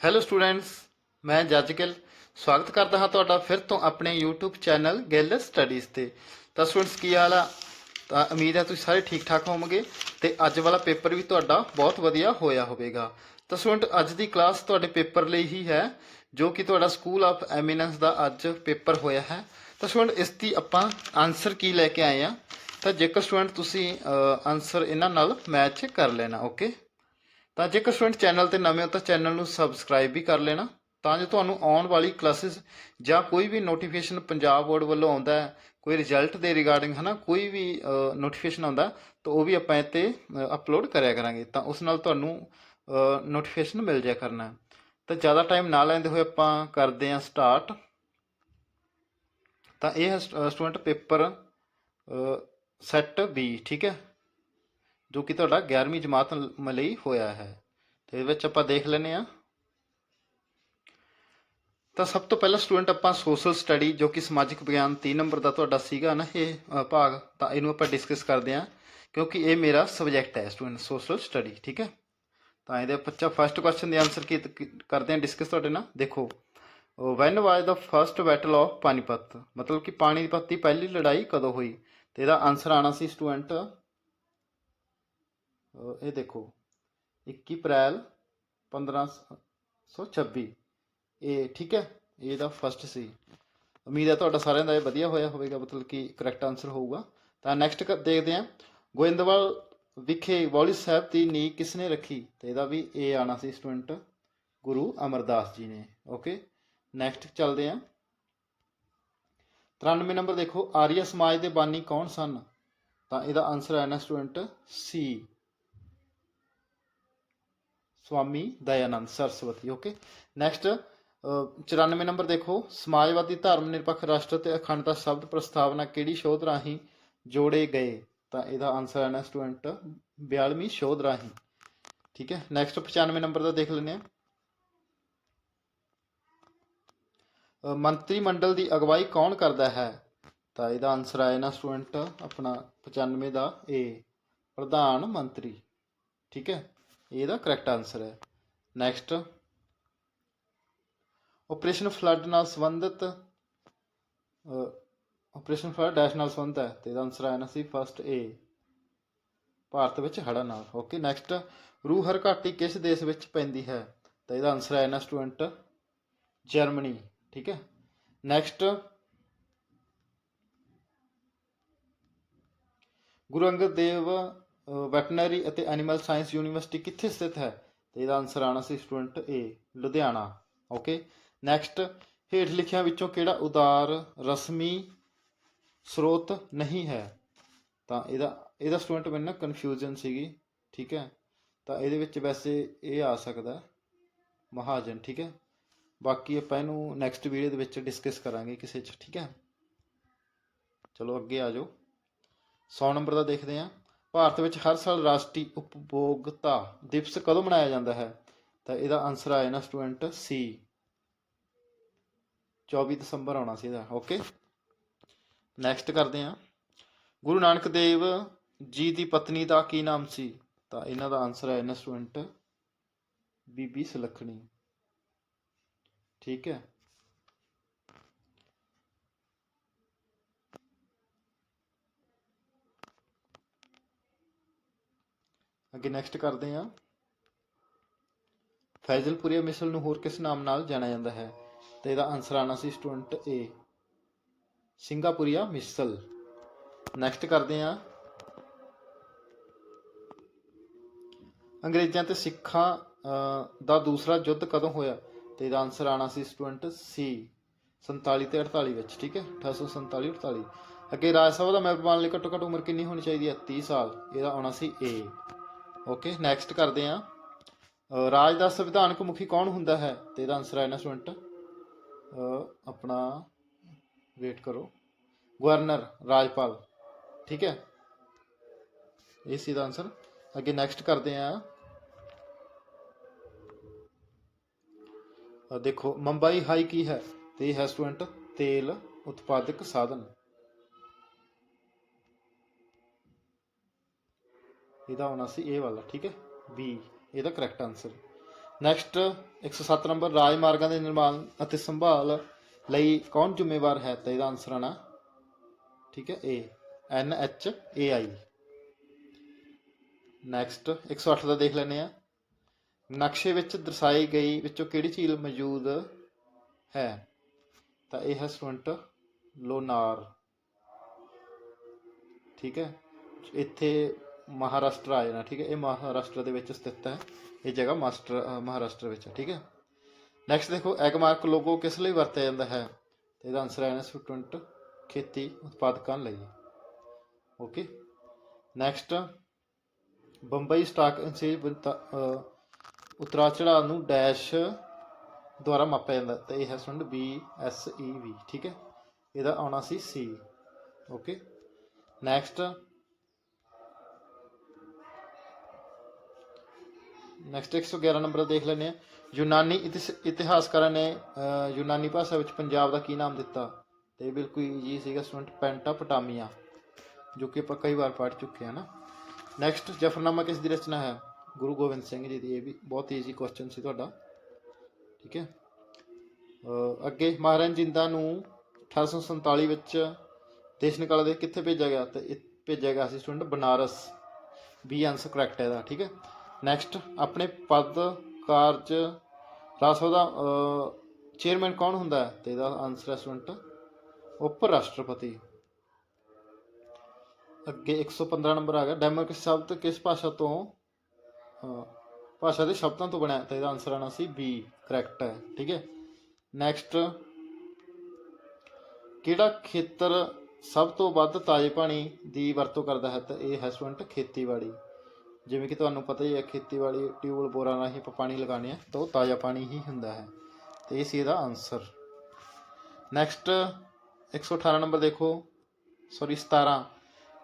Hello students ਮੈਂ ਜੱਜ ਗਿੱਲ ਸਵਾਗਤ ਕਰਦਾ ਹਾਂ ਤੁਹਾਡਾ ਫਿਰ ਤੋਂ ਆਪਣੇ YouTube ਚੈਨਲ ਗਿੱਲ ਸਟੱਡੀਜ਼ ਤੇ। ਤਾਂ ਸਟੂਡੈਂਟਸ ਕੀ ਹਾਲ ਆ? ਤਾਂ ਉਮੀਦ ਹੈ ਤੁਸੀਂ ਸਾਰੇ ਠੀਕ ਠਾਕ ਹੋਵੋਗੇ ਤੇ ਅੱਜ ਵਾਲਾ ਪੇਪਰ ਵੀ ਤੁਹਾਡਾ ਬਹੁਤ ਵਧੀਆ ਹੋਇਆ ਹੋਵੇਗਾ। ਤਾਂ ਸਟੂਡੈਂਟ ਅੱਜ ਦੀ ਕਲਾਸ ਤੁਹਾਡੇ ਪੇਪਰ ਲਈ ਹੀ ਹੈ, ਜੋ ਕਿ ਤੁਹਾਡਾ ਸਕੂਲ ਆਫ ਐਮੀਨੈਂਸ ਦਾ ਅੱਜ ਪੇਪਰ ਹੋਇਆ ਹੈ। ਤਾਂ ਸਟੂਡੈਂਟ ਇਸ ਦੀ ਆਪਾਂ ਆਨਸਰ ਕੀ ਲੈ ਕੇ ਆਏ ਆ ਤਾਂ ਜੇਕਰ ਸਟੂਡੈਂਟ ਤੁਸੀਂ ਆਨਸਰ ਇਹਨਾਂ ਨਾਲ ਮੈਚ ਕਰ ਲੈਣਾ ਓਕੇ ਤਾਂ ਜੇਕਰ ਸਟੂਡੈਂਟ ਚੈਨਲ ਤੇ ਨਵੇਂ ਹੋ ਤਾਂ ਚੈਨਲ ਨੂੰ ਸਬਸਕ੍ਰਾਈਬ ਵੀ ਕਰ ਲੈਣਾ। ਤਾਂ ਜੋ ਤੁਹਾਨੂੰ ਆਉਣ ਵਾਲੀ ਕਲਾਸਿਸ ਜਾਂ ਕੋਈ ਵੀ ਨੋਟੀਫਿਕੇਸ਼ਨ ਪੰਜਾਬ ਬੋਰਡ ਵੱਲੋਂ ਆਉਂਦਾ ਹੈ, ਕੋਈ ਰਿਜ਼ਲਟ ਦੇ ਰਿਗਾਰਡਿੰਗ ਹਨਾ, ਕੋਈ ਵੀ ਨੋਟੀਫਿਕੇਸ਼ਨ ਆਉਂਦਾ ਤਾਂ ਉਹ ਵੀ ਆਪਾਂ ਇੱਥੇ ਅਪਲੋਡ ਕਰਿਆ ਕਰਾਂਗੇ। ਤਾਂ ਉਸ ਨਾਲ ਤੁਹਾਨੂੰ ਨੋਟੀਫਿਕੇਸ਼ਨ ਮਿਲ ਜਾਇਆ ਕਰਨਾ ਤਾਂ ਜ਼ਿਆਦਾ ਟਾਈਮ ਨਾ ਲੈਂਦੇ ਹੋਏ ਆਪਾਂ ਕਰਦੇ ਹਾਂ ਸਟਾਰਟ। ਤਾਂ ਇਹ ਹੈ ਸਟੂਡੈਂਟ ਪੇਪਰ ਸੈੱਟ ਬੀ, ਠੀਕ ਹੈ? ਜੋ ਕਿ ਤੁਹਾਡਾ 11ਵੀਂ ਜਮਾਤ ਲ- ਲਈ ਹੋਇਆ ਹੈ। ਤੇ ਇਹਦੇ ਵਿੱਚ ਆਪਾਂ ਦੇਖ ਲੈਨੇ ਆ ਤਾਂ ਸਭ ਤੋਂ ਪਹਿਲਾਂ ਸਟੂਡੈਂਟ ਆਪਾਂ ਸੋਸ਼ਲ ਸਟੱਡੀ ਜੋ ਕਿ ਸਮਾਜਿਕ ਵਿਗਿਆਨ 3 ਨੰਬਰ ਦਾ ਤੁਹਾਡਾ ਸੀਗਾ ਨਾ ਇਹ ਭਾਗ, ਤਾਂ ਇਹਨੂੰ ਆਪਾਂ ਡਿਸਕਸ ਕਰਦੇ ਆ ਕਿਉਂਕਿ ਇਹ ਮੇਰਾ ਸਬਜੈਕਟ ਹੈ ਸਟੂਡੈਂਟ ਸੋਸ਼ਲ ਸਟੱਡੀ, ਠੀਕ ਹੈ? ਤਾਂ ਇਹਦੇ ਬੱਚਾ ਫਸਟ ਕੁਐਸਚਨ ਦੇ ਆਨਸਰ ਕੀ ਕਰਦੇ ਆ ਡਿਸਕਸ ਤੁਹਾਡੇ ਨਾਲ? ਦੇਖੋ when was the first battle of Panipat ਮਤਲਬ ਕਿ ਪਾਣੀਪਤ ਦੀ ਪਹਿਲੀ ਲੜਾਈ ਕਦੋਂ ਹੋਈ? ਤੇ ਇਹਦਾ ਆਨਸਰ ਆਣਾ ਸੀ ਸਟੂਡੈਂਟ ਇਹ ਦੇਖੋ 21 ਅਪ੍ਰੈਲ 1526 ਇਹ ਠੀਕ ਹੈ? ਇਹਦਾ ਫਸਟ ਸੀ। ਉਮੀਦ ਹੈ ਤੁਹਾਡਾ ਸਾਰਿਆਂ ਦਾ ਇਹ ਵਧੀਆ ਹੋਇਆ ਹੋਵੇਗਾ, ਮਤਲਬ ਕਿ ਕਰੈਕਟ ਆਨਸਰ ਹੋਊਗਾ। ਤਾਂ ਨੈਕਸਟ ਦੇਖਦੇ ਹਾਂ। ਗੋਇੰਦਵਾਲ ਵਿਖੇ ਬੌਲੀ ਸਾਹਿਬ ਦੀ ਨੀਂਹ ਕਿਸਨੇ ਰੱਖੀ? ਤੇ ਇਹਦਾ ਵੀ ਇਹ ਆਣਾ ਸੀ ਸਟੂਡੈਂਟ ਗੁਰੂ ਅਮਰਦਾਸ ਜੀ ਨੇ। ਓਕੇ ਨੈਕਸਟ ਚੱਲਦੇ ਹਾਂ। 93 ਨੰਬਰ ਦੇਖੋ, ਆਰੀਆ ਸਮਾਜ ਦੇ ਬਾਨੀ ਕੌਣ ਸਨ? ਤਾਂ ਇਹਦਾ ਆਨਸਰ ਹੈ ਨਾ student C Swami Dayanand Saraswati okay next 94 number ਦੇਖੋ। ਸਮਾਜਵਾਦੀ ਧਰਮ ਨਿਰਪੱਖ ਰਾਸ਼ਟਰ ਤੇ ਅਖੰਡਤਾ ਸ਼ਬਦ ਪ੍ਰਸਤਾਵਨਾ ਕਿਹੜੀ ਸ਼ੋਧ ਰਾਹੀਂ ਜੋੜੇ ਗਏ? ਤਾਂ ਇਹਦਾ ਆਨਸਰ ਹੈ ਸਟੂਡੈਂਟ 42ਵੀਂ ਸ਼ੋਧ ਰਾਹੀਂ। ਠੀਕ ਹੈ? ਨੈਕਸਟ 95 ਨੰਬਰ ਦਾ ਦੇਖ ਲੈਂਦੇ ਆ ਮੰਤਰੀ ਮੰਡਲ ਦੀ ਅਗਵਾਈ ਕੌਣ ਕਰਦਾ ਹੈ? ਤਾਂ ਇਹਦਾ ਆਨਸਰ ਆਇਆ ਨਾ ਸਟੂਡੈਂਟ ਆਪਣਾ 95 ਦਾ ਏ ਪ੍ਰਧਾਨ ਮੰਤਰੀ। ਠੀਕ ਹੈ? ਇਹਦਾ ਕਰੈਕਟ ਆਨਸਰ ਹੈ। ਨੈਕਸਟ ਆਪਰੇਸ਼ਨ ਫਲੱਡ ਨਾਲ ਸੰਬੰਧਿਤ ਆਪਰੇਸ਼ਨ ਫਲੱਡ ਡੈਸ਼ ਨਾਲ ਸੰਬੰਧ ਹੈ ਤੇ ਇਹਦਾ ਆਨਸਰ ਆਇਆ ਨਾ ਸੀ ਫਸਟ ਏ ਭਾਰਤ ਵਿੱਚ ਹੜ੍ਹਾਂ ਨਾਲ। ਓਕੇ ਨੈਕਸਟ ਰੂਹਰ ਘਾਟੀ ਕਿਸ ਦੇਸ਼ ਵਿੱਚ ਪੈਂਦੀ ਹੈ? ਤਾਂ ਇਹਦਾ ਆਨਸਰ ਆਇਆ ਨਾ ਸਟੂਡੈਂਟ ਜਰਮਨੀ ਠੀਕ ਹੈ? ਨੈਕਸਟ ਗੁਰੂ ਅੰਗਦ ਦੇਵ ਵੈਟਨਰੀ ਅਤੇ ਐਨੀਮਲ ਸਾਇੰਸ ਯੂਨੀਵਰਸਿਟੀ ਕਿੱਥੇ ਸਥਿਤ ਹੈ? ਤੇ ਇਹਦਾ ਆਨਸਰ ਆਣਾ ਸੀ student A Ludhiana. Okay next ਹੇਠ ਲਿਖਿਆਂ ਵਿੱਚੋਂ ਕਿਹੜਾ ਉਦਾਰ ਰਸਮੀ ਸਰੋਤ ਨਹੀਂ ਹੈ? ਤਾਂ ਇਹਦਾ ਇਹਦਾ ਸਟੂਡੈਂਟ ਮੈਨੂੰ ਨਾ ਕਨਫਿਊਜ਼ਨ ਸੀਗੀ, ਠੀਕ ਹੈ? ਤਾਂ ਇਹਦੇ ਵਿੱਚ ਵੈਸੇ ਇਹ ਆ ਸਕਦਾ ਮਹਾਜਨ, ਠੀਕ ਹੈ? ਬਾਕੀ ਆਪਾਂ ਇਹਨੂੰ ਨੈਕਸਟ ਵੀਡੀਓ ਦੇ ਵਿੱਚ ਡਿਸਕਸ ਕਰਾਂਗੇ ਕਿਸੇ ਚ, ਠੀਕ ਹੈ? ਚਲੋ ਅੱਗੇ ਆ ਜਾਓ। 100 ਨੰਬਰ ਦਾ ਦੇਖਦੇ ਹਾਂ। ਭਾਰਤ ਵਿੱਚ ਹਰ ਸਾਲ ਰਾਸ਼ਟਰੀ ਉਪਭੋਗਤਾ ਦਿਵਸ ਕਦੋਂ ਮਨਾਇਆ ਜਾਂਦਾ ਹੈ? ਤਾਂ ਇਹਦਾ ਆਨਸਰ ਆਇਆ ਨਾ ਸਟੂਡੈਂਟ ਸੀ 24 ਦਸੰਬਰ ਆਉਣਾ ਸੀ ਇਹਦਾ ਓਕੇ ਨੈਕਸਟ ਕਰਦੇ ਹਾਂ। ਗੁਰੂ ਨਾਨਕ ਦੇਵ ਜੀ ਦੀ ਪਤਨੀ ਦਾ ਕੀ ਨਾਮ ਸੀ? ਤਾਂ ਇਹਨਾਂ ਦਾ ਆਨਸਰ ਆਇਆ ਨਾ ਸਟੂਡੈਂਟ ਬੀਬੀ ਸੁਲੱਖਣੀ। ਠੀਕ ਹੈ? ਅੱਗੇ ਨੈਕਸਟ ਕਰਦੇ ਹਾਂ। ਫੈਜ਼ਲਪੁਰੀਆ ਮਿਸਲ ਨੂੰ ਹੋਰ ਕਿਸ ਨਾਮ ਨਾਲ ਜਾਣਿਆ ਜਾਂਦਾ ਹੈ? ਤੇ ਇਹਦਾ ਆਨਸਰ ਆਣਾ ਸੀ ਸਟੂਡੈਂਟ ਏ ਸਿੰਗਾਪੁਰੀਆ ਮਿਸਲ। ਨੈਕਸਟ ਕਰਦੇ ਹਾਂ। ਅੰਗਰੇਜ਼ਾਂ ਤੇ ਸਿੱਖਾਂ ਅਹ, ਦਾ ਦੂਸਰਾ ਯੁੱਧ ਕਦੋਂ ਹੋਇਆ? ਤੇ ਇਹਦਾ ਆਨਸਰ ਆਣਾ ਸੀ ਸਟੂਡੈਂਟ ਸੀ 47 ਤੇ 48 ਵਿੱਚ ਠੀਕ ਹੈ? 1847 48 ਅੱਗੇ ਰਾਜ ਸਭਾ ਦਾ ਮੈਂਬਰ ਬਣਨ ਲਈ ਘੱਟੋ ਘੱਟ ਉਮਰ ਕਿੰਨੀ ਹੋਣੀ ਚਾਹੀਦੀ ਹੈ? 30 ਸਾਲ। ਇਹਦਾ ਆਉਣਾ ਸੀ ਏ ਓਕੇ ਨੈਕਸਟ ਕਰਦੇ ਹਾਂ। ਰਾਜ ਦਾ ਸੰਵਿਧਾਨਕ ਮੁਖੀ ਕੌਣ ਹੁੰਦਾ ਹੈ? ਤੇ ਇਹਦਾ ਆਨਸਰ ਹੈ ਨਾ ਸਟੂਡੈਂਟ ਆਪਣਾ ਵੇਟ ਕਰੋ। ਗਵਰਨਰ ਰਾਜਪਾਲ। ਠੀਕ ਹੈ? ਇਹ ਸੀ ਦਾ ਆਨਸਰ ਅੱਗੇ ਨੈਕਸਟ ਕਰਦੇ ਹਾਂ। ਦੇਖੋ, ਮੁੰਬਈ ਹਾਈ ਕੀ ਹੈ? ਤੇ ਇਹ ਹੈ ਸਟੂਡੈਂਟ, ਤੇਲ ਉਤਪਾਦਕ ਸਾਧਨ। ਇਹਦਾ ਆਉਣਾ ਸੀ ਇਹ ਵਾਲਾ, ਠੀਕ ਹੈ? ਬੀ ਇਹਦਾ ਕਰੈਕਟ ਆਨਸਰ ਨੈਕਸਟ 107 ਨੰਬਰ ਰਾਜ ਮਾਰਗਾਂ ਦੇ ਨਿਰਮਾਣ ਅਤੇ ਸੰਭਾਲ ਲਈ ਕੌਣ ਜ਼ਿੰਮੇਵਾਰ ਹੈ? ਤਾਂ ਇਹਦਾ ਆਨਸਰ ਆਣਾ ਠੀਕ ਹੈ? ਏ N H A I next 108 ਦਾ ਦੇਖ ਲੈਂਦੇ ਆ ਨਕਸ਼ੇ ਵਿੱਚ ਦਰਸਾਈ ਗਈ ਵਿੱਚੋਂ ਕਿਹੜੀ ਝੀਲ ਮੌਜੂਦ ਹੈ? ਤਾਂ ਇਹ ਹੈ ਸਟੂਡੈਂਟ ਲੋਨਾਰ। ਠੀਕ ਹੈ? ਇੱਥੇ ਮਹਾਰਾਸ਼ਟਰ ਆ ਜਾਣਾ, ਠੀਕ ਹੈ? ਇਹ ਮਹਾਰਾਸ਼ਟਰ ਦੇ ਵਿੱਚ ਸਥਿਤ ਹੈ। ਇਹ ਜਗ੍ਹਾ ਮਾਸਟਰ ਮਹਾਰਾਸ਼ਟਰ ਵਿੱਚ ਠੀਕ ਹੈ? ਨੈਕਸਟ ਦੇਖੋ ਐਗਮਾਰਕ ਲੋਗੋ ਕਿਸ ਲਈ ਵਰਤਿਆ ਜਾਂਦਾ ਹੈ? ਤੇ ਇਹਦਾ ਆਨਸਰ ਹੈ ਸਟੂਡੈਂਟ ਖੇਤੀ ਉਤਪਾਦਕਾਂ ਲਈ। Okay next Bombay stock exchange ਉਤਰਾ ਚੜਾਅ ਨੂੰ ਡੈਸ਼ ਦੁਆਰਾ ਮਾਪਿਆ ਜਾਂਦਾ ਤੇ ਇਹ ਹੈ ਸਟੂਡੈਂਟ ਬੀ ਐਸ ਈ ਵੀ ਠੀਕ ਹੈ? ਇਹਦਾ ਆਉਣਾ ਸੀ C okay next next 111 number ਦੇਖ ਲੈਂਦੇ ਆ ਯੂਨਾਨੀ ਇਤਿਹਾਸਕਾਰਾਂ ਨੇ ਯੂਨਾਨੀ ਭਾਸ਼ਾ ਵਿੱਚ ਪੰਜਾਬ ਦਾ ਕੀ ਨਾਮ ਦਿੱਤਾ? ਤੇ ਬਿਲਕੁਲ ਈਜੀ ਸੀਗਾ ਸਟੂਡੈਂਟ ਪੈਂਟਾਪਟਾਮੀਆ, ਜੋ ਕਿ ਆਪਾਂ ਕਈ ਵਾਰ ਪੜ੍ਹ ਚੁੱਕੇ ਹਾਂ ਨਾ। ਨੈਕਸਟ ਜਫਰਨਾਮਾ ਕਿਸ ਦੀ ਰਚਨਾ ਹੈ? ਗੁਰੂ ਗੋਬਿੰਦ ਸਿੰਘ ਜੀ ਦੀ, ਇਹ ਵੀ ਬਹੁਤ ਈਜੀ ਕੁਐਸਚਨ ਸੀ ਤੁਹਾਡਾ। ਠੀਕ ਹੈ? ਅੱਗੇ ਮਹਾਰਾਜ ਜਿੰਦਾ ਨੂੰ 1847 ਵਿੱਚ ਦੇਸ਼ ਨਿਕਾਲਾ ਦੇ ਕਿੱਥੇ ਭੇਜਿਆ ਗਿਆ? ਤੇ ਭੇਜਿਆ ਗਿਆ ਸੀ student Banaras. B answer correct ਹੈ ਇਹਦਾ, ਠੀਕ ਹੈ? ਨੈਕਸਟ ਆਪਣੇ ਪਦ, ਕਾਰਜ ਰਾਜ ਸਭਾ ਦਾ ਚੇਅਰਮੈਨ ਕੌਣ ਹੁੰਦਾ ਹੈ? ਤੇ ਇਹਦਾ ਆਨਸਰ ਹੈ ਸਟੂਡੈਂਟ ਉਪ ਰਾਸ਼ਟਰਪਤੀ ਅੱਗੇ 115 ਨੰਬਰ ਆ ਗਿਆ। ਡੈਮੋਕ੍ਰੇਸੀ ਸ਼ਬਦ ਕਿਸ ਭਾਸ਼ਾ ਤੋਂ? ਭਾਸ਼ਾ ਦੇ ਸ਼ਬਦਾਂ ਤੋਂ ਬਣਿਆ। ਤੇ ਇਹਦਾ ਆਨਸਰ ਆਣਾ ਸੀ ਬੀ ਕਰੈਕਟ ਹੈ। ਠੀਕ ਹੈ? ਨੈਕਸਟ ਕਿਹੜਾ ਖੇਤਰ ਸਭ ਤੋਂ ਵੱਧ ਤਾਜ਼ੇ ਪਾਣੀ ਦੀ ਵਰਤੋਂ ਕਰਦਾ ਹੈ? ਤਾਂ ਇਹ ਹੈ ਸਟੂਡੈਂਟ ਖੇਤੀਬਾੜੀ। ਜਿਵੇਂ ਕਿ ਤੁਹਾਨੂੰ ਪਤਾ ਹੀ ਹੈ, ਖੇਤੀਬਾੜੀ ਟਿਊਬਲ ਬੋਰਾਂ ਰਾਹੀਂ ਆਪਾਂ ਪਾਣੀ ਲਗਾਉਂਦੇ ਆ ਤਾਂ ਉਹ ਤਾਜ਼ਾ ਪਾਣੀ ਹੀ ਹੁੰਦਾ ਹੈ। ਤੇ ਇਹ ਸੀ ਇਹਦਾ ਆਨਸਰ ਨੈਕਸਟ 118 ਨੰਬਰ ਦੇਖੋ। ਸੌਰੀ 17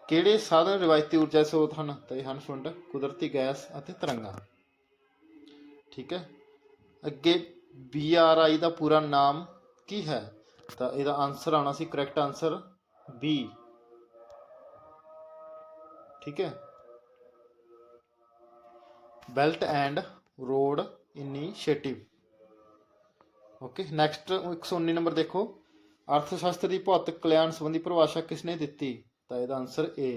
ਕਿਹੜੇ ਸਾਧਨ ਰਿਵਾਇਤੀ ਊਰਜਾ ਸਰੋਤ ਹਨ? ਤਾਂ ਇਹ ਹਨ ਸਟੂਡੈਂਟ ਕੁਦਰਤੀ ਗੈਸ ਅਤੇ ਤਰੰਗਾਂ। ਠੀਕ ਹੈ? ਅੱਗੇ BRI ਦਾ ਪੂਰਾ ਨਾਮ ਕੀ ਹੈ? ਤਾਂ ਇਹਦਾ ਆਨਸਰ ਆਉਣਾ ਸੀ ਕਰੈਕਟ ਆਨਸਰ B ਠੀਕ ਹੈ? Belt and road initiative okay next 119 number ਦੇਖੋ ਅਰਥ ਸ਼ਾਸਤਰ ਦੀ ਭੌਤਿਕ ਕਲਿਆਣ ਸੰਬੰਧੀ ਪਰਿਭਾਸ਼ਾ ਕਿਸ ਨੇ ਦਿੱਤੀ ਤਾਂ ਇਹਦਾ ਆਨਸਰ ਏ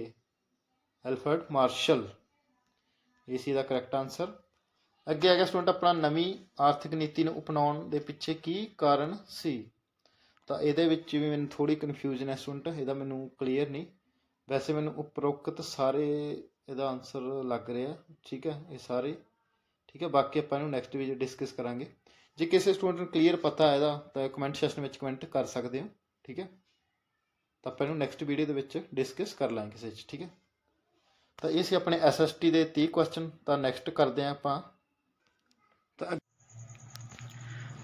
ਐਲਫਰਡ ਮਾਰਸ਼ਲ ਇਹ ਸੀ ਦਾ ਕਰੈਕਟ ਆਨਸਰ ਅੱਗੇ ਆ ਗਿਆ ਸਟੂਡੈਂਟ ਆਪਣਾ ਨਵੀਂ ਆਰਥਿਕ ਨੀਤੀ ਨੂੰ ਅਪਣਾਉਣ ਦੇ ਪਿੱਛੇ ਕੀ ਕਾਰਨ ਸੀ ਤਾਂ ਇਹਦੇ ਵਿੱਚ ਵੀ ਮੈਨੂੰ ਥੋੜੀ ਕਨਫਿਊਜ਼ਨ ਹੈ ਸਟੂਡੈਂਟ ਇਹਦਾ ਮੈਨੂੰ ਕਲੀਅਰ ਨਹੀਂ ਵੈਸੇ ਮੈਨੂੰ ਉਪਰੋਕਤ ਸਾਰੇ ਇਹਦਾ ਆਨਸਰ ਲੱਗ ਰਿਹਾ। ਠੀਕ ਹੈ, ਇਹ ਸਾਰੇ। ਠੀਕ ਹੈ, ਬਾਕੀ ਆਪਾਂ ਇਹਨੂੰ ਨੈਕਸਟ ਵੀਡੀਓ ਡਿਸਕਸ ਕਰਾਂਗੇ। ਜੇ ਕਿਸੇ ਸਟੂਡੈਂਟ ਨੂੰ ਕਲੀਅਰ ਪਤਾ ਹੈ ਇਹਦਾ, ਤਾਂ ਕਮੈਂਟ ਸੈਕਸ਼ਨ ਵਿੱਚ ਕਮੈਂਟ ਕਰ ਸਕਦੇ ਹੋ। ਠੀਕ ਹੈ? ਤਾਂ ਆਪਾਂ ਇਹਨੂੰ ਨੈਕਸਟ ਵੀਡੀਓ ਦੇ ਵਿੱਚ ਡਿਸਕਸ ਕਰ ਲਾਂਗੇ ਕਿਸੇ 'ਚ ਠੀਕ ਹੈ? ਤਾਂ ਇਹ ਸੀ ਆਪਣੇ ਐਸਐਸਟੀ ਦੇ 30 ਕੁਐਸਚਨ ਤਾਂ ਨੈਕਸਟ ਕਰਦੇ ਹਾਂ ਆਪਾਂ। ਤਾਂ ਅਗ-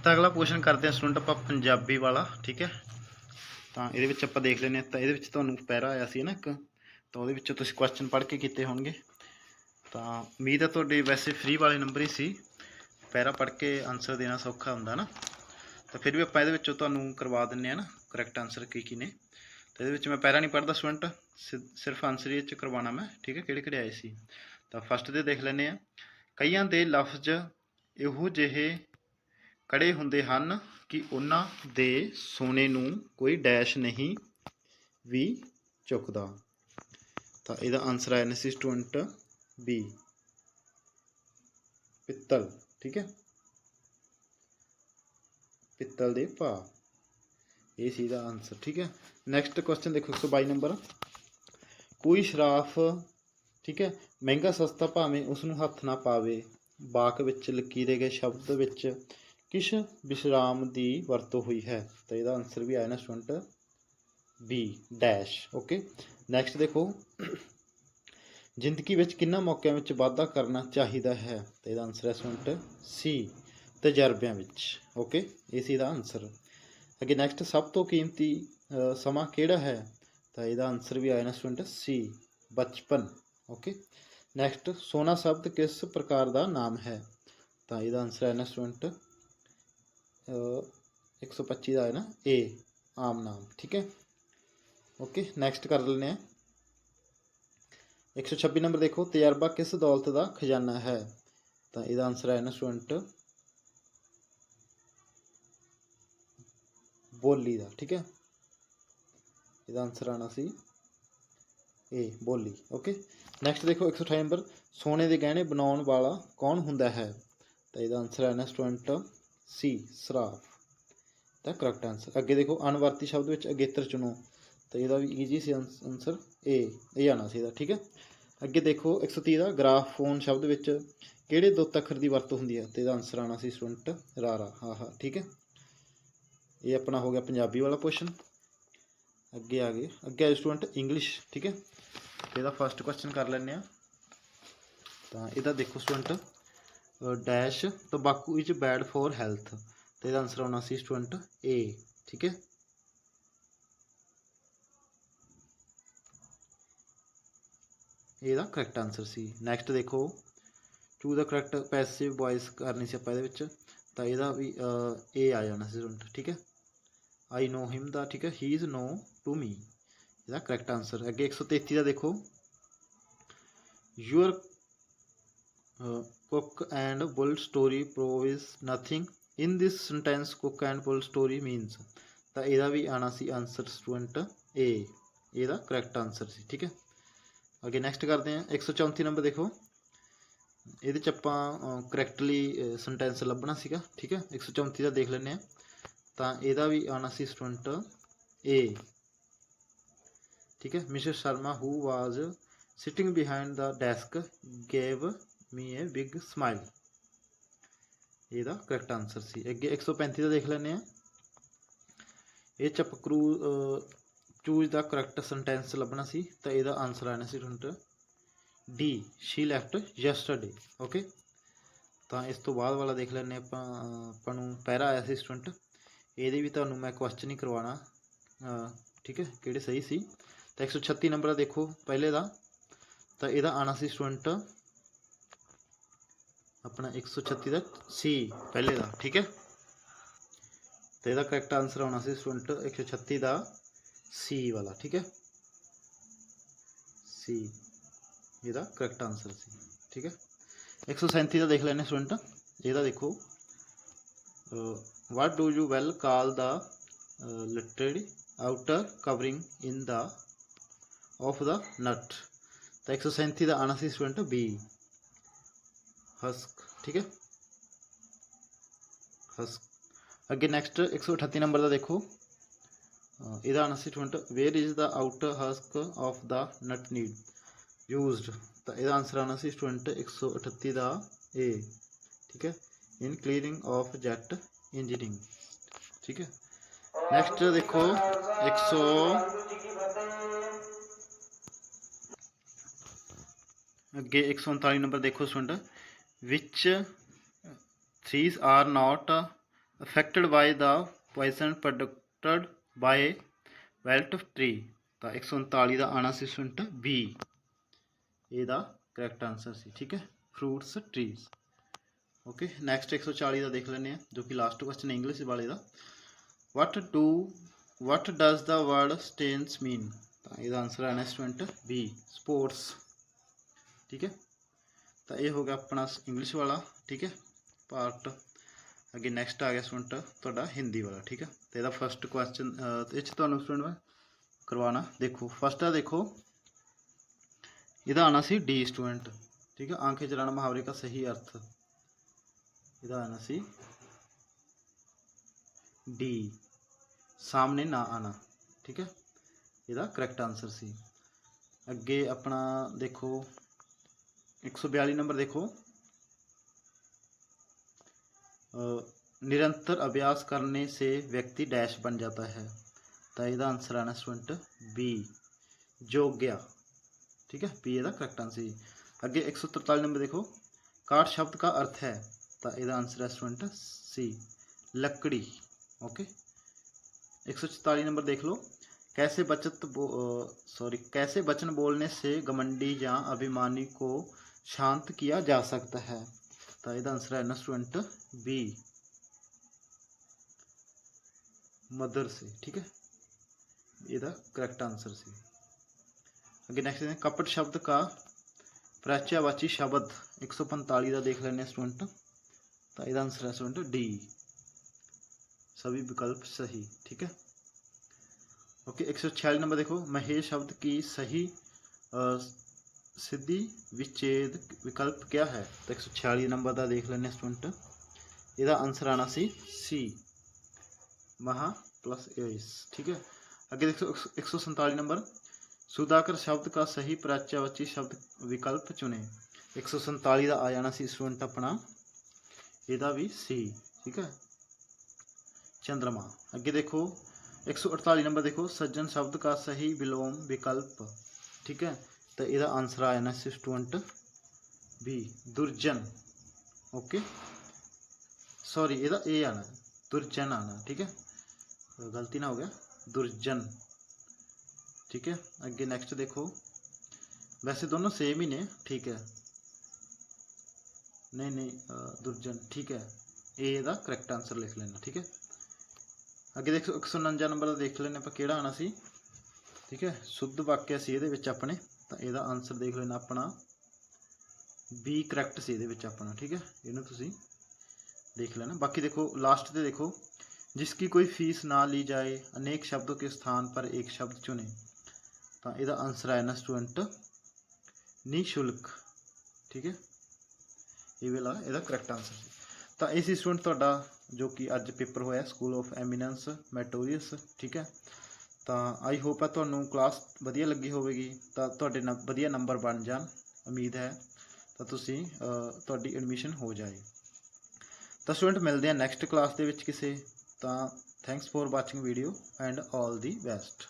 ਤਾਂ ਅਗਲਾ ਕੁਐਸਚਨ ਕਰਦੇ ਹਾਂ ਸਟੂਡੈਂਟ ਆਪਾਂ ਪੰਜਾਬੀ ਵਾਲਾ। ਠੀਕ ਹੈ? ਤਾਂ ਇਹਦੇ ਵਿੱਚ ਆਪਾਂ ਦੇਖ ਲੈਂਦੇ ਹਾਂ। ਤਾਂ ਇਹਦੇ ਵਿੱਚ ਤੁਹਾਨੂੰ ਪੈਰਾ ਆਇਆ ਸੀ ਨਾ ਇੱਕ। ਤਾਂ ਉਹਦੇ ਵਿੱਚੋਂ ਤੁਸੀਂ ਕੁਐਸਚਨ ਪੜ੍ਹ ਕੇ ਕੀਤੇ ਹੋਣਗੇ। ਤਾਂ ਉਮੀਦ ਹੈ ਤੁਹਾਡੇ ਵੈਸੇ ਫ੍ਰੀ ਵਾਲੇ ਨੰਬਰ ਹੀ ਸੀ। ਪੈਰਾ ਪੜ੍ਹ ਕੇ ਆਨਸਰ ਦੇਣਾ ਸੌਖਾ ਹੁੰਦਾ ਨਾ। ਤਾਂ ਫਿਰ ਵੀ ਆਪਾਂ ਇਹਦੇ ਵਿੱਚੋਂ ਤੁਹਾਨੂੰ ਕਰਵਾ ਦਿੰਨੇ ਆ ਨਾ ਕਰੈਕਟ ਆਨਸਰ ਕੀ ਕੀ ਨੇ। ਤਾਂ ਇਹਦੇ ਵਿੱਚ ਮੈਂ ਪੈਰਾ ਨਹੀਂ ਪੜ੍ਹਦਾ ਸਟੂਡੈਂਟ ਸਿਰਫ ਆਨਸਰ ਇਹ ਚ ਕਰਵਾਉਣਾ ਮੈਂ, ਠੀਕ ਹੈ, ਕਿਹੜੇ ਕਿਹੜੇ ਆਏ ਸੀ। ਤਾਂ ਫਸਟ ਦੇ ਦੇਖ ਲੈਂਦੇ ਆ ਕਈਆਂ ਦੇ ਲਫ਼ਜ਼ ਇਹੋ ਜਿਹੇ ਕੜੇ ਹੁੰਦੇ ਹਨ ਕਿ ਉਹਨਾਂ ਦੇ ਸੋਨੇ ਨੂੰ ਕੋਈ ਡੈਸ਼ ਨਹੀਂ ਵੀ ਚੁੱਕਦਾ। ਤਾਂ ਇਹਦਾ ਆਨਸਰ ਆਇਆ ਨੇ ਸੀ ਸਟੂਡੈਂਟ ਬੀ ਪਿੱਤਲ, ਠੀਕ ਹੈ? ਪਿੱਤਲ ਦੇ ਭਾ ਇਹ ਸੀ ਦਾ ਆਨਸਰ ਠੀਕ ਹੈ? ਨੈਕਸਟ ਕੁਐਸਚਨ ਦੇਖੋ 122 ਨੰਬਰ ਕੋਈ ਸ਼ਰਾਫ, ਠੀਕ ਹੈ? ਮਹਿੰਗਾ, ਸਸਤਾ ਭਾਵੇਂ ਉਸ ਨੂੰ ਹੱਥ ਨਾ ਪਾਵੇ, ਬਾਕ ਵਿੱਚ ਲਕੀਰੇ ਗਏ ਸ਼ਬਦ ਵਿੱਚ ਕਿਸ ਵਿਸ਼ਰਾਮ ਦੀ ਵਰਤੋਂ ਹੋਈ ਹੈ? ਤਾਂ ਇਹਦਾ ਆਨਸਰ ਵੀ ਆਇਆ ਨਾ student B dash okay next ਦੇਖੋ। ਜ਼ਿੰਦਗੀ ਵਿੱਚ ਕਿੰਨਾ ਮੌਕਿਆਂ ਵਿੱਚ ਵਾਧਾ ਕਰਨਾ ਚਾਹੀਦਾ ਹੈ? ਤਾਂ ਇਹਦਾ ਆਨਸਰ ਹੈ ਸਟੂਡੈਂਟ ਸੀ ਤਜਰਬਿਆਂ ਵਿੱਚ ਓਕੇ ਇਹ ਸੀ ਦਾ ਆਨਸਰ ਅੱਗੇ ਨੈਕਸਟ ਸਭ ਤੋਂ ਕੀਮਤੀ ਸਮਾਂ ਕਿਹੜਾ ਹੈ? ਤਾਂ ਇਹਦਾ ਆਨਸਰ ਵੀ ਆਇਆ ਨਾ ਸਟੂਡੈਂਟ ਸੀ ਬਚਪਨ ਓਕੇ ਨੈਕਸਟ ਸੋਨਾ ਸ਼ਬਦ ਕਿਸ ਪ੍ਰਕਾਰ ਦਾ ਨਾਮ ਹੈ? ਤਾਂ ਇਹਦਾ ਆਨਸਰ ਹੈ ਨਾ ਸਟੂਡੈਂਟ 125 ਦਾ ਹੈ ਨਾ ਏ ਆਮ ਨਾਮ, ਠੀਕ ਹੈ? ਓਕੇ ਨੈਕਸਟ ਕਰ ਲੈਨੇ ਆ 126 ਨੰਬਰ ਦੇਖੋ, ਤਜਰਬਾ ਕਿਸ ਦੌਲਤ ਦਾ ਖਜ਼ਾਨਾ ਹੈ? ਤਾਂ ਇਹਦਾ ਆਨਸਰ ਹੈ ਨਾ ਸਟੂਡੈਂਟ ਬੋਲੀ ਦਾ, ਠੀਕ ਹੈ? ਇਹਦਾ ਆਨਸਰ ਆਣਾ ਸੀ ਏ ਬੋਲੀ ਓਕੇ ਨੈਕਸਟ ਦੇਖੋ 128 ਨੰਬਰ ਸੋਨੇ ਦੇ ਗਹਿਣੇ ਬਣਾਉਣ ਵਾਲਾ ਕੌਣ ਹੁੰਦਾ ਹੈ? ਤਾਂ ਇਹਦਾ ਆਨਸਰ ਹੈ ਨਾ ਸਟੂਡੈਂਟ ਸੀ ਸਰਾਫ। ਤਾਂ ਕਰੈਕਟ ਆਨਸਰ ਅੱਗੇ ਦੇਖੋ ਅਨਵਰਤੀ ਸ਼ਬਦ ਵਿੱਚ ਅਗੇਤਰ ਚੁਣੋ। ਤਾਂ ਇਹਦਾ ਵੀ ਈਜੀ ਸੀ ਆਨਸਰ ਏ ਇਹ ਆਣਾ ਸੀ ਇਹਦਾ, ਠੀਕ ਹੈ? ਅੱਗੇ ਦੇਖੋ 130 ਦਾ ਗ੍ਰਾਫੋਨ ਸ਼ਬਦ ਵਿੱਚ ਕਿਹੜੇ ਦੋ ਅੱਖਰ ਦੀ ਵਰਤੋਂ ਹੁੰਦੀ ਹੈ? ਤੇ ਇਹਦਾ ਆਨਸਰ ਆਣਾ ਸੀ ਸਟੂਡੈਂਟ ਰਾਰਾ, ਹਾਂ ਹਾਂ, ਠੀਕ ਹੈ? ਇਹ ਆਪਣਾ ਹੋ ਗਿਆ ਪੰਜਾਬੀ ਵਾਲਾ ਕੁਐਸਚਨ ਅੱਗੇ ਆ ਗਏ। ਅੱਗੇ ਆ ਸਟੂਡੈਂਟ ਇੰਗਲਿਸ਼ ਠੀਕ ਹੈ? ਇਹਦਾ ਫਸਟ ਕੁਐਸਚਨ ਕਰ ਲੈਂਦੇ ਆ ਤਾਂ ਇਹਦਾ ਦੇਖੋ ਸਟੂਡੈਂਟ ਡੈਸ਼ ਤੰਬਾਕੂ ਇਜ਼ ਬੈਡ ਫॉर ਹੈਲਥ ਤੇ ਇਹਦਾ ਆਨਸਰ ਆਉਣਾ ਸੀ ਸਟੂਡੈਂਟ ਏ ਠੀਕ ਹੈ? ਇਹਦਾ ਕਰੈਕਟ ਆਨਸਰ ਸੀ। ਨੈਕਸਟ ਦੇਖੋ to the correct passive voice ਕਰਨੀ ਸੀ ਆਪਾਂ ਇਹਦੇ ਵਿੱਚ, ਤਾਂ ਇਹਦਾ ਵੀ ਏ ਆ ਜਾਣਾ ਸੀ ਸਟੂਡੈਂਟ ਠੀਕ ਹੈ? ਆਈ ਨੋ ਹਿਮ ਦਾ, ਠੀਕ ਹੈ? ਹੀ ਇਜ਼ ਨੋ ਟੂ ਮੀ ਇਹਦਾ ਕਰੈਕਟ ਆਨਸਰ ਅੱਗੇ 133 ਦਾ ਦੇਖੋ। Your cook and bull story proves nothing in this sentence cook and bull story means ਤਾਂ ਇਹਦਾ ਵੀ ਆਣਾ ਸੀ ਆਨਸਰ ਸਟੂਡੈਂਟ ਏ ਇਹਦਾ ਕਰੈਕਟ ਆਨਸਰ ਸੀ, ਠੀਕ ਹੈ? ਅੱਗੇ ਨੈਕਸਟ ਕਰਦੇ ਹਾਂ। 134 ਨੰਬਰ ਦੇਖੋ। ਇਹਦੇ ਚ ਆਪਾਂ ਕਰੈਕਟਲੀ ਸੈਂਟੈਂਸ ਲੱਭਣਾ ਸੀਗਾ, ਠੀਕ ਹੈ? 134 ਦਾ ਦੇਖ ਲੈਂਦੇ ਆ ਤਾਂ ਇਹਦਾ ਵੀ ਆਣਾ ਸੀ ਸਟੂਡੈਂਟ ਏ ਠੀਕ ਹੈ? Mrs Sharma who was sitting behind the desk gave me a big smile ਇਹਦਾ ਕਰੈਕਟ ਆਨਸਰ ਸੀ। ਅੱਗੇ 135 ਦਾ ਦੇਖ ਲੈਂਦੇ ਆ ਇਹ ਚ ਚੂਜ਼ ਦਾ ਕਰੈਕਟ ਸੈਂਟੈਂਸ ਲੱਭਣਾ ਸੀ, ਤਾਂ ਇਹਦਾ ਆਨਸਰ ਆਣਾ ਸੀ student D she left yesterday okay ਤਾਂ ਇਸ ਤੋਂ ਬਾਅਦ ਵਾਲਾ ਦੇਖ ਲੈਂਦੇ ਆਪਾਂ ਆਪਾਂ ਨੂੰ ਪਹਿਰਾ ਆਇਆ ਸੀ ਸਟੂਡੈਂਟ ਇਹਦੇ ਵੀ ਤੁਹਾਨੂੰ ਮੈਂ ਕੁਐਸਚਨ ਹੀ ਕਰਵਾਉਣਾ ਠੀਕ ਹੈ, ਕਿਹੜੇ ਸਹੀ ਸੀ। ਤਾਂ 136 ਨੰਬਰ ਦਾ ਦੇਖੋ, ਪਹਿਲੇ ਦਾ। ਤਾਂ ਇਹਦਾ ਆਣਾ ਸੀ ਸਟੂਡੈਂਟ ਆਪਣਾ 136 ਦਾ ਸੀ ਪਹਿਲੇ ਦਾ, ਠੀਕ ਹੈ? ਤੇ ਇਹਦਾ ਕਰੈਕਟ ਆਨਸਰ ਆਉਣਾ ਸੀ ਸਟੂਡੈਂਟ 136 ਦਾ। ਸੀ ਵਾਲਾ ਠੀਕ ਹੈ ਸੀ ਇਹਦਾ ਕਰੈਕਟ ਆਨਸਰ ਸੀ ਠੀਕ ਹੈ 137 ਦਾ ਦੇਖ ਲੈਣੇ ਸਟੂਡੈਂਟ ਇਹਦਾ ਦੇਖੋ what do you well call the uh, literary outer covering in the of the nut? ਤਾਂ 137 ਦਾ ਆਣਾ ਸੀ ਸਟੂਡੈਂਟ ਬੀ ਹਸਕ ਠੀਕ ਹੈ ਹਸਕ ਅੱਗੇ ਨੈਕਸਟ 138 ਨੰਬਰ ਦਾ ਦੇਖੋ ਇਹਦਾ ਆਣਾ ਸੀ student where is the outer husk of the nut need used ਤਾਂ ਇਹਦਾ ਆਨਸਰ ਆਣਾ ਸੀ ਸਟੂਡੈਂਟ 138 ਦਾ ਏ ਠੀਕ ਹੈ in clearing of jet engineering ਠੀਕ ਹੈ ਨੈਕਸਟ ਦੇਖੋ 100 ਅੱਗੇ 139 ਨੰਬਰ ਦੇਖੋ student which trees are not affected by the poison produced by wild tree. ਤਾਂ 139 ਦਾ ਆਣਾ ਸੀ ਸਟੂਡੈਂਟ ਬੀ ਇਹਦਾ ਕਰੈਕਟ ਆਨਸਰ ਸੀ, ਠੀਕ ਹੈ? ਫਰੂਟਸ ਟਰੀਜ਼ ਓਕੇ ਨੈਕਸਟ 140 ਦਾ ਦੇਖ ਲੈਂਦੇ ਆ ਜੋ ਕਿ ਲਾਸਟ ਕੁਐਸਚਨ ਹੈ ਇੰਗਲਿਸ਼ ਵਾਲੇ ਦਾ। What do what does the word stains mean ਤਾਂ ਇਹਦਾ ਆਨਸਰ ਆਣਾ ਸਟੂਡੈਂਟ ਬੀ ਸਪੋਰਟਸ ਠੀਕ ਹੈ? ਤਾਂ ਇਹ ਹੋ ਗਿਆ ਆਪਣਾ ਇੰਗਲਿਸ਼ ਵਾਲਾ, ਠੀਕ ਹੈ? ਪਾਰਟ ਅੱਗੇ ਨੈਕਸਟ ਆ ਗਿਆ ਸਟੂਡੈਂਟ ਤੁਹਾਡਾ ਹਿੰਦੀ ਵਾਲਾ, ਠੀਕ ਹੈ ਤੇ ਇਹਦਾ ਫਰਸਟ ਕੁਐਸਚਨ ਇਹ ਚ ਤੁਹਾਨੂੰ ਸਟੂਡੈਂਟ ਮੈਂ ਕਰਵਾਣਾ ਦੇਖੋ ਫਰਸਟ ਆ ਦੇਖੋ, ਇਹਦਾ ਆਣਾ ਸੀ ਡੀ ਸਟੂਡੈਂਟ ਠੀਕ ਹੈ ਆਂਖੇ ਚਲਾਣਾ ਮਹਾਵਰੇ ਦਾ ਸਹੀ ਅਰਥ। ਇਹਦਾ ਆਣਾ ਸੀ ਡੀ ਸਾਹਮਣੇ ਨਾ ਆਣਾ ਠੀਕ ਹੈ ਇਹਦਾ ਕਰੈਕਟ ਆਨਸਰ ਸੀ। ਅੱਗੇ ਆਪਣਾ ਦੇਖੋ 142 ਨੰਬਰ ਦੇਖੋ। निरंतर अभ्यास करने से व्यक्ति डैश बन जाता है। तो यह आंसर आना स्टूडेंट बी। जोग्या ठीक है? बी ए करैक्ट आंसर अगे एक सौ तरताली नंबर देखो। काट शब्द का अर्थ है। तो यह आंसर है स्टूडेंट सी। लकड़ी। ओके? एक सौ चौताली नंबर देख लो। कैसे बचत सॉरी, कैसे वचन बोलने से घमंडी या अभिमानी को शांत किया जा सकता है? ਤਾਂ ਇਹਦਾ ਆਨਸਰ ਹੈ ਨਾ ਸਟੂਡੈਂਟ बी मदर से ठीक है ਇਹਦਾ ਕਰੈਕਟ ਆਨਸਰ ਸੀ ਅੱਗੇ ਨੈਕਸਟ ਹੈ ਕਪਟ ਸ਼ਬਦ ਦਾ ਪ੍ਰਾਚਿਆਵਾਚੀ ਸ਼ਬਦ 145 ਦਾ ਦੇਖ ਲੈਂਦੇ ਹਾਂ ਸਟੂਡੈਂਟ ਤਾਂ ਇਹਦਾ ਆਨਸਰ ਹੈ ਸਟੂਡੈਂਟ ਡੀ सभी विकल्प सही ठीक है ओके 146 नंबर देखो महेश शब्द की सही अ, सिद्धि विच्छेद विकल्प क्या है तो 146 नंबर ਦਾ ਦੇਖ ਲੈਣੇ ਸਟੂਡੈਂਟ ਇਹਦਾ ਆਨਸਰ ਆਣਾ ਸੀ ਸੀ ਮਹਾ प्लस एस ठीक है आगे देखो 147 नंबर सुधाकर शब्द का सही प्राच्यवाची शब्द विकल्प चुने 147 ਦਾ ਆ ਜਾਣਾ ਸੀ ਸਟੂਡੈਂਟ ਆਪਣਾ ਇਹਦਾ ਵੀ ਸੀ ਠੀਕ ਹੈ चंद्रमा आगे देखो 148 नंबर देखो सज्जन शब्द का सही विलोम विकल्प ठीक है ਤਾਂ ਇਹਦਾ ਆਨਸਰ ਆ ਜਾਣਾ ਸੀ ਸਟੂਡੈਂਟ ਬੀ ਦੁਰਜਨ। ਓਕੇ ਸੌਰੀ ਇਹਦਾ ਇਹ ਆਉਣਾ ਦੁਰਜਨ ਆਉਣਾ ਠੀਕ ਹੈ? ਗਲਤੀ ਨਾ ਹੋ ਗਿਆ। ਦੁਰਜਨ। ਠੀਕ ਹੈ? ਅੱਗੇ ਨੈਕਸਟ ਦੇਖੋ। ਵੈਸੇ ਦੋਨੋਂ ਸੇਮ ਹੀ ਨੇ, ਠੀਕ ਹੈ? ਨਹੀਂ ਨਹੀਂ ਦੁਰਜਨ, ਠੀਕ ਹੈ? ਇਹ ਇਹਦਾ ਕਰੈਕਟ ਆਨਸਰ ਲਿਖ ਲੈਣਾ, ਠੀਕ ਹੈ? ਅੱਗੇ ਦੇਖੋ 149 ਨੰਬਰ ਦਾ ਦੇਖ ਲੈਣੇ ਆਪਾਂ ਕਿਹੜਾ ਆਉਣਾ ਸੀ। ਠੀਕ ਹੈ? ਸੁੱਧ ਵਾਕਿਆ ਸੀ ਇਹਦੇ ਵਿੱਚ ਆਪਣੇ। ਤਾਂ ਇਹਦਾ ਆਨਸਰ ਦੇਖ ਲੈਣਾ ਆਪਣਾ। ਬੀ ਕਰੈਕਟ ਸੀ ਇਹਦੇ ਵਿੱਚ ਆਪਣਾ, ਠੀਕ ਹੈ? ਇਹਨੂੰ ਤੁਸੀਂ ਦੇਖ ਲੈਣਾ। ਬਾਕੀ ਦੇਖੋ ਲਾਸਟ ਤੇ ਦੇਖੋ, ਜਿਸ ਕੀ ਕੋਈ ਫੀਸ ਨਾ ਲਈ ਜਾਏ, ਅਨੇਕ ਸ਼ਬਦ ਕੇ ਸਥਾਨ ਪਰ ਇੱਕ ਸ਼ਬਦ ਚੁਣੇ, ਤਾਂ ਇਹਦਾ ਆਨਸਰ ਆਇਆ ਨਾ ਸਟੂਡੈਂਟ ਨਿਸ਼ੁਲਕ, ਠੀਕ ਹੈ? ਇਹ ਵੇਲਾ, ਇਹਦਾ ਕਰੈਕਟ ਆਨਸਰ ਸੀ। ਤਾਂ ਇਹ ਸੀ ਸਟੂਡੈਂਟ ਤੁਹਾਡਾ, ਜੋ ਕਿ ਅੱਜ ਪੇਪਰ ਹੋਇਆ ਸਕੂਲ ਆਫ ਐਮੀਨੈਂਸ ਮੈਟੋਰੀਅਸ ਠੀਕ ਹੈ? ਤਾਂ ਆਈ ਹੋਪ ਹੈ ਤੁਹਾਨੂੰ ਕਲਾਸ ਵਧੀਆ ਲੱਗੀ ਹੋਵੇਗੀ, ਤਾਂ ਤੁਹਾਡੇ ਨਾਲ ਵਧੀਆ ਨੰਬਰ ਬਣ ਜਾਣ, ਉਮੀਦ ਹੈ। ਤਾਂ ਤੁਸੀਂ ਤੁਹਾਡੀ ਐਡਮਿਸ਼ਨ ਹੋ ਜਾਏ। ਤਾਂ ਸਟੂਡੈਂਟ ਮਿਲਦੇ ਆ ਨੈਕਸਟ ਕਲਾਸ ਦੇ ਵਿੱਚ ਕਿਸੇ। ਤਾਂ thanks for watching video and all the best